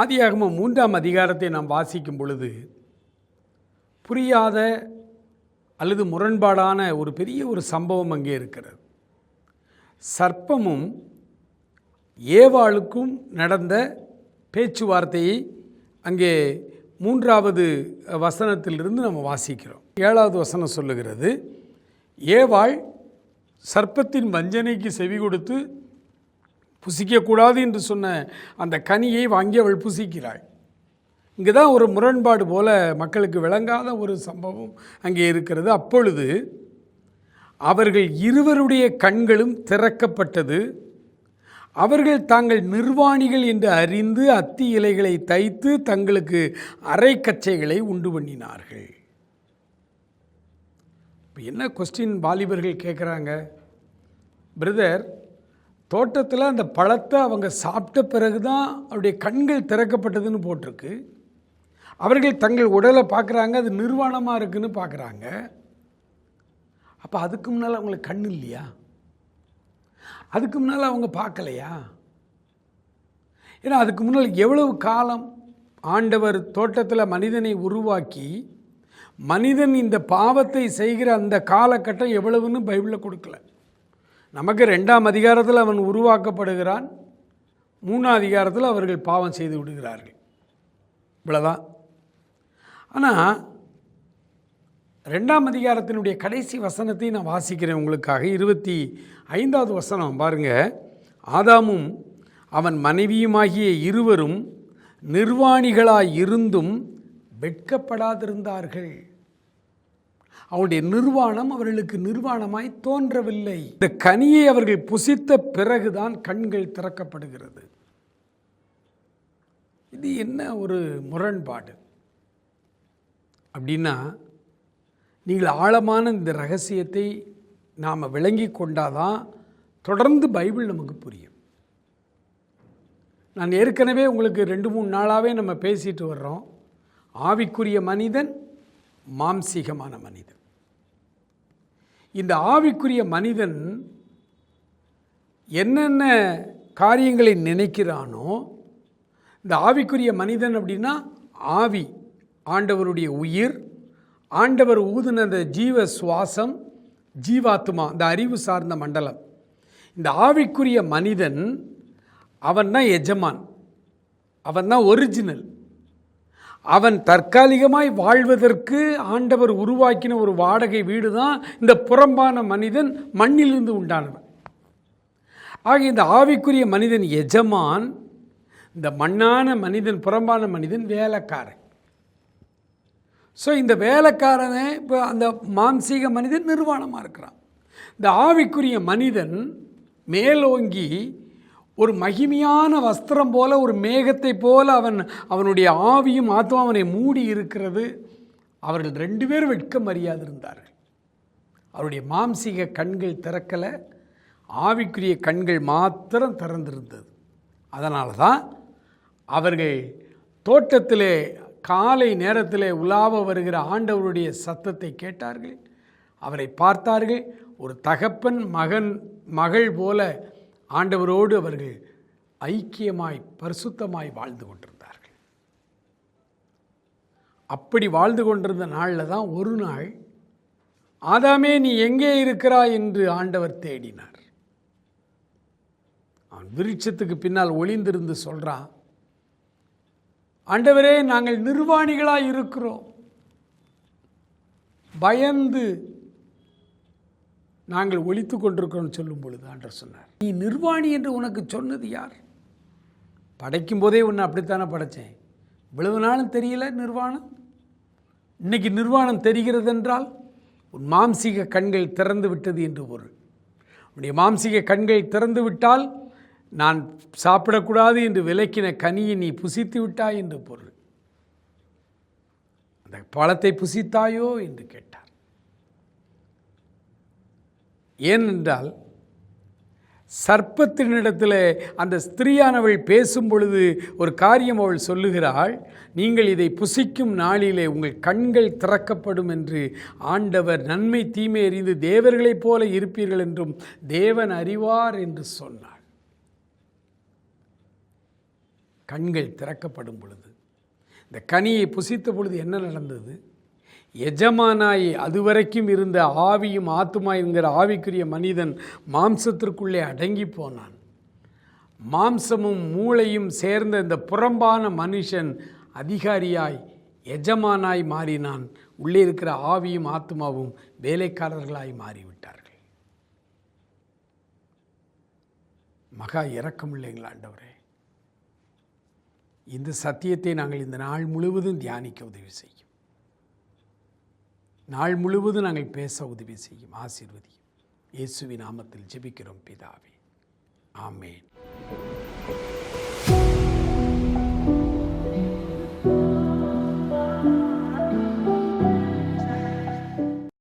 ஆதியாகமம் மூன்றாம் அதிகாரத்தை நாம் வாசிக்கும் பொழுது புரியாத அல்லது முரண்பாடான ஒரு பெரிய ஒரு சம்பவம் அங்கே இருக்கிறது. சர்ப்பமும் ஏவாளுக்கும் நடந்த பேச்சுவார்த்தையை அங்கே மூன்றாவது வசனத்திலிருந்து நம்ம வாசிக்கிறோம். ஏழாவது வசனம் சொல்லுகிறது ஏவாள் சர்ப்பத்தின் வஞ்சனைக்கு செவி கொடுத்து புசிக்கக்கூடாது என்று சொன்ன அந்த கனியை வாங்கி அவள் புசிக்கிறாள். இங்கே தான் ஒரு முரண்பாடு போல மக்களுக்கு விளங்காத ஒரு சம்பவம் அங்கே இருக்கிறது. அப்பொழுது அவர்கள் இருவருடைய கண்களும் திறக்கப்பட்டது. அவர்கள் தாங்கள் நிர்வாணிகள் என்று அறிந்து அத்தி இலைகளை தைத்து தங்களுக்கு அரைக்கச்சைகளை உண்டு பண்ணினார்கள். இப்போ என்ன கொஸ்டின் வாலிபர்கள் கேட்குறாங்க பிரதர் தோட்டத்தில் அந்த பழத்தை அவங்க சாப்பிட்ட பிறகு தான் அவருடைய கண்கள் திறக்கப்பட்டதுன்னு போட்டிருக்கு. அவர்கள் தங்கள் உடலை பார்க்குறாங்க அது நிர்வாணமாக இருக்குதுன்னு பார்க்குறாங்க. அப்போ அதுக்கு முன்னால் அவங்களுக்கு கண் இல்லையா? அதுக்கு முன்னால் அவங்க பார்க்கலையா? ஏன்னா அதுக்கு முன்னால் எவ்வளவு காலம் ஆண்டவர் தோட்டத்தில் மனிதனை உருவாக்கி மனிதன் இந்த பாவத்தை செய்கிற அந்த காலகட்டம் எவ்வளவுன்னு பைபிளில் கொடுக்கல. நமக்கு ரெண்டாம் அதிகாரத்தில் அவன் உருவாக்கப்படுகிறான் மூணாம் அதிகாரத்தில் அவர்கள் பாவம் செய்து விடுகிறார்கள். இவ்வளோதான் ஆனால் ரெண்டாம் அதிகாரத்தினுடைய கடைசி வசனத்தை நான் வாசிக்கிறேன் உங்களுக்காக. இருபத்தி ஐந்தாவது வசனம் பாருங்க. ஆதாமும் அவன் மனைவியுமாகிய இருவரும் நிர்வாணிகளாய் இருந்தும் வெட்கப்படாதிருந்தார்கள். அவருடைய நிர்வாணம் அவர்களுக்கு நிர்வாணமாய் தோன்றவில்லை. இந்த கனியை அவர்கள் புசித்த பிறகுதான் கண்கள் திறக்கப்படுகிறது. இது என்ன ஒரு முரண்பாடு? அப்படின்னா நீங்கள் ஆழமான இந்த ரகசியத்தை நாம் விளங்கி கொண்டாதான் தொடர்ந்து பைபிள் நமக்கு புரியும். நான் ஏற்கனவே உங்களுக்கு ரெண்டு மூணு நாளாகவே நம்ம பேசிட்டு வர்றோம். ஆவிக்குரிய மனிதன் மாம்சீகமான மனிதன். இந்த ஆவிக்குரிய மனிதன் என்னென்ன காரியங்களை நினைக்கிறானோ இந்த ஆவிக்குரிய மனிதன் அப்படின்னா ஆவி ஆண்டவருடைய உயிர் ஆண்டவர் ஊதுன அந்த ஜீவ சுவாசம் ஜீவாத்மா இந்த அறிவு சார்ந்த மண்டலம். இந்த ஆவிக்குரிய மனிதன் அவன் தான் எஜமான் அவன் தான் ஒரிஜினல் அவன் தற்காலிகமாய் வாழ்வதற்கு ஆண்டவர் உருவாக்கின ஒரு வாடகை வீடு தான் இந்த புறம்பான மனிதன் மண்ணிலிருந்து உண்டானவன். ஆக இந்த ஆவிக்குரிய மனிதன் எஜமான் இந்த மண்ணான மனிதன் புறம்பான மனிதன் வேலைக்காரன். ஸோ இந்த வேலைக்காரனை இப்போ அந்த மாம்சீக மனிதன் நிர்வாணமாக இருக்கிறான். இந்த ஆவிக்குரிய மனிதன் மேலோங்கி ஒரு மகிமையான வஸ்திரம் போல ஒரு மேகத்தை போல அவன் அவனுடைய ஆவியும் ஆத்மா அவனை மூடி இருக்கிறது. அவர்கள் ரெண்டு பேரும் வெட்கம் அறியாது இருந்தார்கள். அவருடைய மாம்சீக கண்கள் திறக்கலை. ஆவிக்குரிய கண்கள் மாத்திரம் திறந்திருந்தது. அதனால தான் அவர்கள் தோட்டத்திலே காலை நேரத்திலே உலாவ வருகிற ஆண்டவருடைய சத்தத்தை கேட்டார்கள். அவரை பார்த்தார்கள். ஒரு தகப்பன் மகன் மகள் போல ஆண்டவரோடு அவர்கள் ஐக்கியமாய் பரிசுத்தமாய் வாழ்ந்து கொண்டிருந்தார்கள். அப்படி வாழ்ந்து கொண்டிருந்த நாளில் தான் ஒரு நாள் ஆதாமே நீ எங்கே இருக்கிறாய்? என்று ஆண்டவர் தேடினார். அவன் விருட்சத்துக்கு பின்னால் ஒளிந்திருந்து சொல்கிறான் ஆண்டவரே நாங்கள் நிர்வாணிகளாக இருக்கிறோம். பயந்து நாங்கள் ஒழித்து கொண்டிருக்கிறோம் சொல்லும் பொழுது என்று சொன்னார். நீ நிர்வாணி என்று உனக்கு சொன்னது யார்? படைக்கும் போதே உன்னை அப்படித்தானே படைத்தேன். இவ்வளவு நாளும் தெரியல நிர்வாணம்? இன்னைக்கு நிர்வாணம் தெரிகிறது என்றால் உன் மாம்சீக கண்கள் திறந்து விட்டது என்று பொருள். உன்னுடைய மாம்சீக கண்கள் திறந்து விட்டால் நான் சாப்பிடக்கூடாது என்று விலக்கின கனியை நீ புசித்து விட்டாய் என்று பொருள். அந்த பழத்தை புசித்தாயோ என்று கேட்டார். ஏனென்றால் சர்ப்பத்தினிடத்தில் அந்த ஸ்திரீயானவள் பேசும் பொழுது ஒரு காரியம் அவள் சொல்லுகிறாள் நீங்கள் இதை புசிக்கும் நாளிலே உங்கள் கண்கள் திறக்கப்படும் என்று ஆண்டவர் நன்மை தீமை அறிந்து தேவர்களைப் போல இருப்பீர்கள் என்றும் தேவன் அறிவார் என்று சொன்னாள். கண்கள் திறக்கப்படும் பொழுது இந்த கனியை புசித்த பொழுது என்ன நடந்தது? எஜமானாய் அதுவரைக்கும் இருந்த ஆவியும் ஆத்துமா என்கிற ஆவிக்குரிய மனிதன் மாம்சத்திற்குள்ளே அடங்கி போனான். மாம்சமும் மூளையும் சேர்ந்த இந்த புறம்பான மனுஷன் அதிகாரியாய் எஜமானாய் மாறினான். உள்ளே இருக்கிற ஆவியும் ஆத்மாவும் வேலைக்காரர்களாய் மாறிவிட்டார்கள். மகா இறக்கம் இல்லைங்களா ஆண்டவரே இந்த சத்தியத்தை நாங்கள் இந்த நாள் முழுவதும் தியானிக்க உதவி செய்யும். நாள் முழுவதும் நாங்கள் பேச உதவி செய்யும் ஆசீர்வதியும். இயேசுவி நாமத்தில் ஜெபிக்கிறோம் பிதாவே. ஆமேன்.